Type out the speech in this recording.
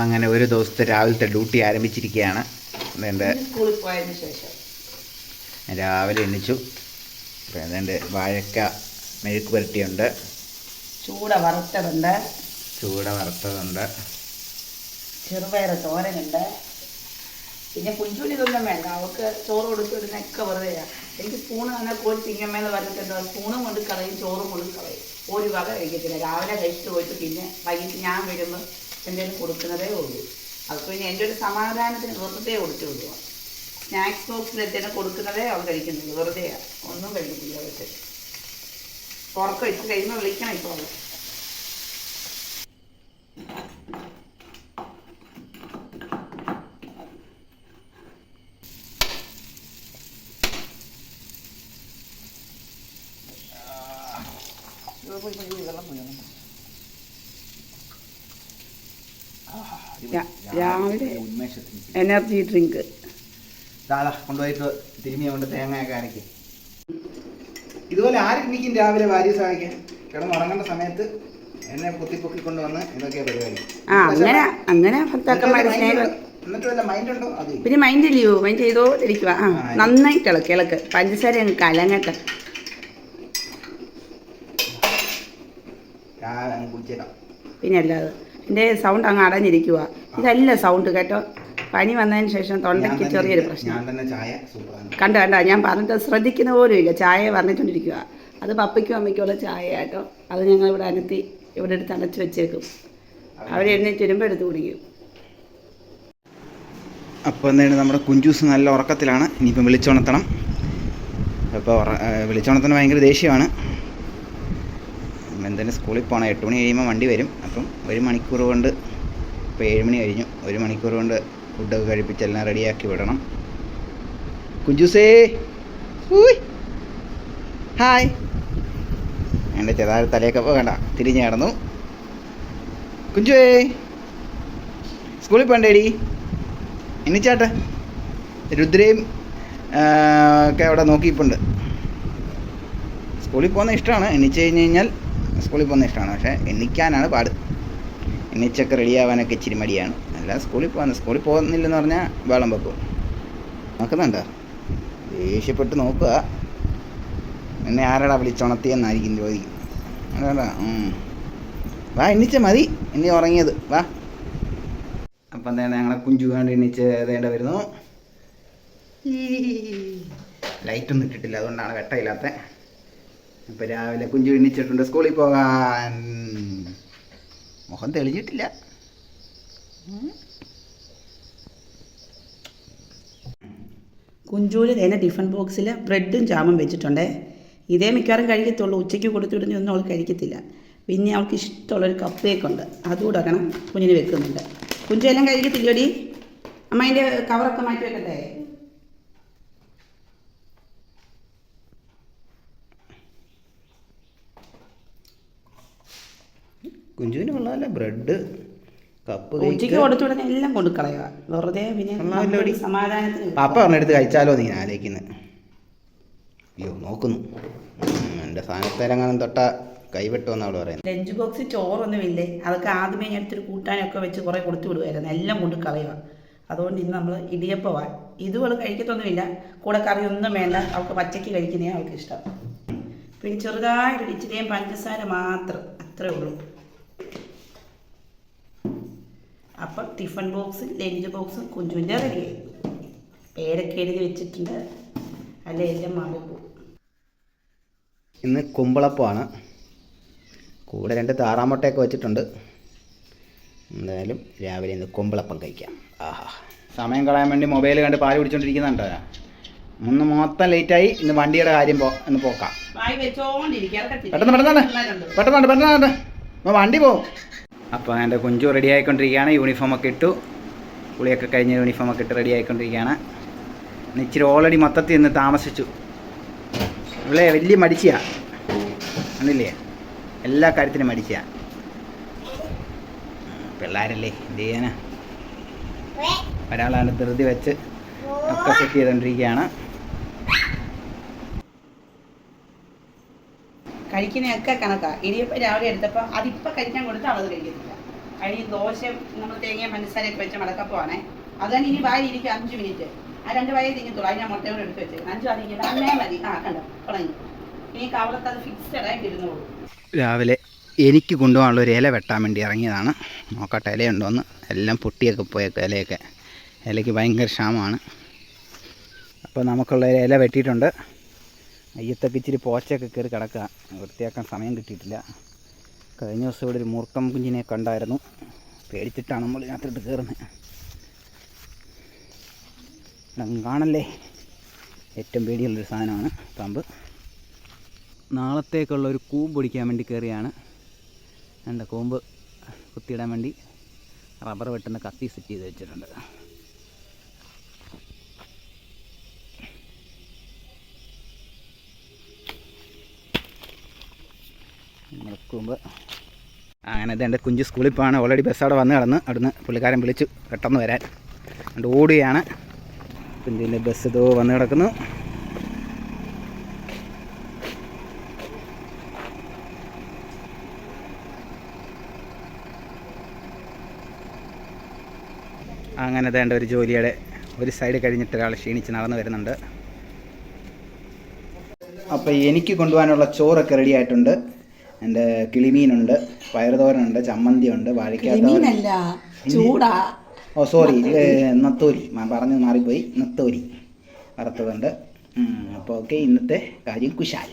അങ്ങനെ ഒരു ദിവസത്തെ രാവിലത്തെ ഡ്യൂട്ടി ആരംഭിച്ചിരിക്കുകയാണ്. അതെന്റെ സ്കൂളിൽ പോയതിന് ശേഷം. രാവിലെ എണ്ണിച്ചു അതെന്റെ വാഴക്ക മെഴുക്ക് പുരട്ടിയുണ്ട്. ചൂട വറുത്തതുണ്ട്. ചൂട വറുത്തതുണ്ട്. ചെറുപയർ തോരനുണ്ട്. പിന്നെ കുഞ്ചുള്ളി ഇതൊന്നും വേണ്ട. അവൾക്ക് ചോറ് കൊടുത്തിടുന്നൊക്കെ വെറുതെയാണ് എനിക്ക് സ്പൂണ് തന്നെ കോഴി തിങ്ങമ്മേന്ന് പറഞ്ഞിട്ടുണ്ട് സ്പൂണും കൊണ്ട് കളയും ചോറും കൊണ്ട് കളയും. ഒരു വക കഴിക്കത്തില്ല. രാവിലെ കഴിച്ചിട്ട് പോയിട്ട് പിന്നെ വൈകിട്ട് ഞാൻ വരുമ്പോൾ എന്തെങ്കിലും കൊടുക്കുന്നതേ ഉള്ളൂ. അത് പിന്നെ എന്റെ ഒരു സമാധാനത്തിന് വെറുതെ കൊടുത്തു വിടുക. സ്നാക്സ് ബോക്സിൽ എന്തെങ്കിലും കൊടുക്കുന്നതേ അവൾ കഴിക്കുന്നുള്ളൂ. വെറുതെയാണ് ഒന്നും കഴിക്കുന്നില്ല അവർക്ക് ഉറക്കം ഇട്ട് കഴിയുമ്പോൾ വിളിക്കണം ഇപ്പോൾ അവൾ. രാ- രാവിലെ ഉന്മേഷത്തിന് എനർജി ഡ്രിങ്ക് താള കൊണ്ടുപോയിട്ട് തിരുമ്മി കൊണ്ട് തേങ്ങയൊക്കെ അരക്കി. ഇതുപോലെ ആരെങ്കിലും രാവിലെ ഭാര്യ സഹായിക്കാൻ കിടന്നുറങ്ങേണ്ട സമയത്ത് എന്നെ പൊത്തിപ്പൊക്കി കൊണ്ടുവന്ന് ഇതൊക്കെയാ പരിപാടി അങ്ങനെ അങ്ങനെ ഭർത്താക്കന്മാരെ സ്നേഹം പിന്നെ മൈൻഡ് ഇല്ലയോ? മൈൻഡ് ചെയ്തോണ്ടിരിക്കുക ആ നന്നായിട്ട് ഇളക്ക് ഇളക്ക്. പഞ്ചസാര അങ്ങ് കലങ്ങട്ടെ. പിന്നെ അല്ലാതെ. എന്റെ സൗണ്ട് അങ്ങ് അടഞ്ഞിരിക്കുക ഇതല്ല സൗണ്ട് കേട്ടോ. പനി വന്നതിന് ശേഷം തൊണ്ടയ്ക്ക് ചെറിയൊരു പ്രശ്നം. കണ്ട കണ്ട ഞാൻ പറഞ്ഞിട്ട് ശ്രദ്ധിക്കുന്ന പോലും ഇല്ല. ചായ പറഞ്ഞിട്ടുണ്ടിരിക്കുക അത് പപ്പയ്ക്കും അമ്മയ്ക്കുള്ള ചായ കേട്ടോ. അത് ഞങ്ങൾ ഇവിടെ അനത്തി ഇവിടെ എടുത്ത് അടച്ചു വെച്ചേക്കും. അവർ എഴുന്നേറ്റ് വരുമ്പോൾ എടുത്ത് കുടിക്കും. അപ്പോൾ എന്താണ് നമ്മുടെ കുഞ്ചൂസ് നല്ല ഉറക്കത്തിലാണ്. ഇനിയിപ്പം വിളിച്ചുണർത്തണം അപ്പോൾ വിളിച്ചുണർത്തണം ഭയങ്കര ദേഷ്യമാണ്. എന്തായാലും സ്കൂളിൽ പോകണം എട്ട് മണി കഴിയുമ്പോൾ വണ്ടി വരും. അപ്പം ഒരു മണിക്കൂർ കൊണ്ട് ഇപ്പോൾ ഏഴ് മണി കഴിഞ്ഞു. ഒരു മണിക്കൂർ കൊണ്ട് ഫുഡൊക്കെ കഴിപ്പിച്ച് എല്ലാം റെഡിയാക്കി വിടണം. കുഞ്ചുസേ ഹായ്. എന്റെ ചെറുതായ തലയൊക്കെ പോകണ്ട തിരിഞ്ഞ് കിടന്നു കുഞ്ചുവേ സ്കൂളിൽ പോകണ്ടേടി എന്നിച്ചാട്ടെ രുദ്രയും ഒക്കെ അവിടെ നോക്കിയിപ്പുണ്ട്. സ്കൂളിൽ പോകുന്ന ഇഷ്ടമാണ്. എണീച്ച് കഴിഞ്ഞ് കഴിഞ്ഞാൽ സ്കൂളിൽ പോകുന്ന ഇഷ്ടമാണ്. പക്ഷേ എണ്ണിക്കാനാണ് പാട്. എണ്ണിച്ചൊക്കെ റെഡിയാവാനൊക്കെ ഇച്ചിരി മടിയാണ്. അല്ല സ്കൂളിൽ പോകുന്ന സ്കൂളിൽ പോകുന്നില്ലെന്ന് പറഞ്ഞാൽ വെള്ളം വെക്കും. നോക്കുന്നുണ്ടോ? ദേഷ്യപ്പെട്ട് നോക്കുക. എന്നെ ആരാടാ വിളിച്ചുണർത്തിയെന്നായിരിക്കും ചോദിക്കും. അതാ വാ എണ്ണിച്ച മതി. എണ്ണി ഉറങ്ങിയത്. വാ. അപ്പം എന്താണ് ഞങ്ങളെ കുഞ്ചു കണ്ട് എണ്ണിച്ച് തേണ്ട വരുന്നു. ലൈറ്റൊന്നും ഇട്ടിട്ടില്ല അതുകൊണ്ടാണ് വെട്ടമില്ലാത്ത അപ്പം രാവിലെ കുഞ്ചു എണ്ണിച്ചിട്ടുണ്ട് സ്കൂളിൽ പോകാൻ. മുഖം തെളിഞ്ഞിട്ടില്ല. കുഞ്ചൂര് തന്നെ ടിഫിൻ ബോക്സിൽ ബ്രെഡും ജാമും വെച്ചിട്ടുണ്ടേ. ഇതേ മിക്കവാറും കഴിക്കത്തുള്ളൂ. ഉച്ചയ്ക്ക് കൊടുത്തു വിടുന്നൊന്നും അവൾ കഴിക്കത്തില്ല. പിന്നെ അവൾക്ക് ഇഷ്ടമുള്ളൊരു കപ്പയൊക്കെ ഉണ്ട് അതുകൂടെ കുഞ്ഞിന് വെക്കുന്നുണ്ട്. കുഞ്ചു എല്ലാം കഴിക്കത്തില്ലോടി? അമ്മ അതിന്റെ കവറൊക്കെ മാറ്റി വെക്കട്ടെ? കുഞ്ചുവിന് കൊള്ളാമല്ല ബ്രെഡ് കപ്പ് ഉച്ചയ്ക്ക് കൊടുത്തു വിടുന്ന എല്ലാം കൊണ്ട് കളയുക. വെറുതെ പിന്നെ. സമാധാനത്തിന് പാപ്പ പറഞ്ഞെടുത്ത് കഴിച്ചാലോ നീ ആലോചിക്കുന്നത് അയ്യോ നോക്കുന്നു. എന്റെ എന്റെ സാധനത്തേലെങ്ങാനും തൊട്ട കൈവെട്ടുമെന്ന് അവൾ പറയുന്നത് ലഞ്ച് ബോക്സ് ചോറൊന്നുമില്ലേ അതൊക്കെ ആദ്യമേ ഞാൻ എടുത്തൊരു കൂട്ടാനൊക്കെ വെച്ച് കുറേ കൊടുത്തു വിടുമായിരുന്നു എല്ലാം കൊണ്ട് കളയുക. അതുകൊണ്ട് ഇന്ന് നമ്മൾ ഇടിയപ്പമാണ് ഇത് അവൾ കഴിക്കത്തൊന്നുമില്ല. കൂടെ കറിയൊന്നും വേണ്ട. അവൾക്ക് പച്ചയ്ക്ക് കഴിക്കുന്നേ അവൾക്ക് ഇഷ്ടം പിന്നെ ചെറുതായിട്ടൊരു ഇച്ചിരിയും പഞ്ചസാര മാത്രം. അത്രേ ഉള്ളൂ. അപ്പം ടിഫൻ ബോക്സും ലഞ്ച് ബോക്സും കുഞ്ചുവിന്റെ റെഡിയായി. പേരൊക്കെ എഴുതി വെച്ചിട്ടുണ്ട്. അല്ലെ? എല്ലാം മാറിപ്പോവും ഇന്ന് കുമ്പളപ്പമാണ്. കൂടെ രണ്ട് താറാമുട്ടയൊക്കെ വെച്ചിട്ടുണ്ട്. എന്തായാലും രാവിലെ ഇന്ന് കുമ്പളപ്പം കഴിക്കാം. ആഹാ. സമയം കളയാൻ വേണ്ടി മൊബൈൽ കണ്ട് പാൽ പിടിച്ചോണ്ടിരിക്കുന്നുണ്ടോ ഒന്ന് മൊത്തം ലേറ്റായി. ഇന്ന് വണ്ടിയുടെ കാര്യം പോ പോക്കാം. പെട്ടെന്ന് പെട്ടെന്ന് പെട്ടെന്ന് പെട്ടെന്ന് വണ്ടി പോവും അപ്പോൾ എന്റെ കുഞ്ചു റെഡി ആയിക്കൊണ്ടിരിക്കുകയാണ്. യൂണിഫോമൊക്കെ ഇട്ടു. കുളിയൊക്കെ കഴിഞ്ഞ് യൂണിഫോമൊക്കെ ഇട്ട് റെഡി ആയിക്കൊണ്ടിരിക്കുകയാണ്. ഇച്ചിരി ഓൾറെഡി മൊത്തത്തിൽ ഇന്ന് താമസിച്ചു. ഇവിടെ വലിയ മടിച്ചിയാ. അന്നില്ലേ എല്ലാ കാര്യത്തിനും മടിച്ചിയാ. പിള്ളേരല്ലേ എന്ത് ചെയ്യാനാ? ഒരാളാണ് ധൃതി വെച്ച് ഒക്കെ സെറ്റ് ചെയ്തുകൊണ്ടിരിക്കുകയാണ് കഴിക്കുന്നതൊക്കെ കണക്കാ. ഇടിയപ്പം രാവിലെ എടുത്തപ്പോൾ അതിപ്പോൾ കഴിക്കാൻ കൊടുത്താൽ അവൾ കഴിക്കത്തില്ല. കഴിഞ്ഞ് ദോശയും നമ്മൾ തേങ്ങയും പഞ്ചസാരയൊക്കെ വെച്ച മടക്കപ്പമാണേ തന്നെ ഇനി വായി ഇരിക്കും അഞ്ച് മിനിറ്റ്. ആ രണ്ട് വായ തിങ്ങത്തുള്ളൂ അതിന് മുട്ടയോട് എടുത്ത് വെച്ചേക്കുന്നത് അഞ്ച് അതിരിക്കുന്നത് അന്നേ മതി. ആ കണ്ടോ? തുടങ്ങി ഇനി കവളത്ത് അത് ഫിക്സഡ് ആയിട്ട് രാവിലെ എനിക്ക് കൊണ്ടുപോകാനുള്ള ഒരു ഇല വെട്ടാൻ വേണ്ടി ഇറങ്ങിയതാണ്. നോക്കട്ടെ ഇലയുണ്ടോയെന്ന് എല്ലാം പൊട്ടിയൊക്കെ പോയൊക്കെ ഇലയൊക്കെ. ഇലയ്ക്ക് ഭയങ്കര ക്ഷാമമാണ്. അപ്പോൾ നമുക്കുള്ള ഇല വെട്ടിയിട്ടുണ്ട്. അയ്യത്തൊക്കെ ഇച്ചിരി പോച്ചയൊക്കെ കയറി കിടക്കുക. വൃത്തിയാക്കാൻ സമയം കിട്ടിയിട്ടില്ല. കഴിഞ്ഞ ദിവസം ഇവിടെ ഒരു മൂർക്കം കുഞ്ഞിനെ കണ്ടായിരുന്നു. പേടിച്ചിട്ടാണ് നമ്മൾ ഇതിനകത്തോട്ട് കയറുന്നത്. കാണല്ലേ? ഏറ്റവും പേടിയുള്ളൊരു സാധനമാണ് പാമ്പ് നാളത്തേക്കുള്ള ഒരു കൂമ്പ് പിടിക്കാൻ വേണ്ടി കയറിയാണ്. എന്റെ കൂമ്പ് കുത്തിയിടാൻ വേണ്ടി റബ്ബർ വെട്ടുന്ന കത്തി സെറ്റ് ചെയ്ത് വെച്ചിട്ടുണ്ട്. കൂമ്പ് അങ്ങനെ എന്റെ കുഞ്ചു സ്കൂളിൽ പോകാണ് ഓൾറെഡി ബസ് അവിടെ വന്ന് കിടന്ന് അവിടുന്ന് പുള്ളിക്കാരൻ വിളിച്ചു പെട്ടെന്ന് വരാൻ. അതുകൊണ്ട് ഓടുകയാണ്. കുഞ്ചിന്റെ ബസ് ഇതോ വന്ന് കിടക്കുന്നു. അങ്ങനെ തേണ്ട ഒരു ജോലിയുടെ ഒരു സൈഡ് കഴിഞ്ഞിട്ട് ഒരാൾ ക്ഷീണിച്ച് നടന്നു വരുന്നുണ്ട്. അപ്പോൾ എനിക്ക് കൊണ്ടുപോകാനുള്ള ചോറൊക്കെ റെഡി ആയിട്ടുണ്ട്. എന്റെ കിളിമീനുണ്ട് പയറുതോരനുണ്ട് ചമ്മന്തിയുണ്ട് വാഴയ്ക്കാത്തോരൻ. മീനല്ല ചൂടാ. ഓ സോറി നത്തോരി ഞാൻ പറഞ്ഞു മാറിപ്പോയി. നത്തോരി വറുത്തതുണ്ട്. അപ്പോൾ ഓക്കെ ഇന്നത്തെ കാര്യം കുശാൽ.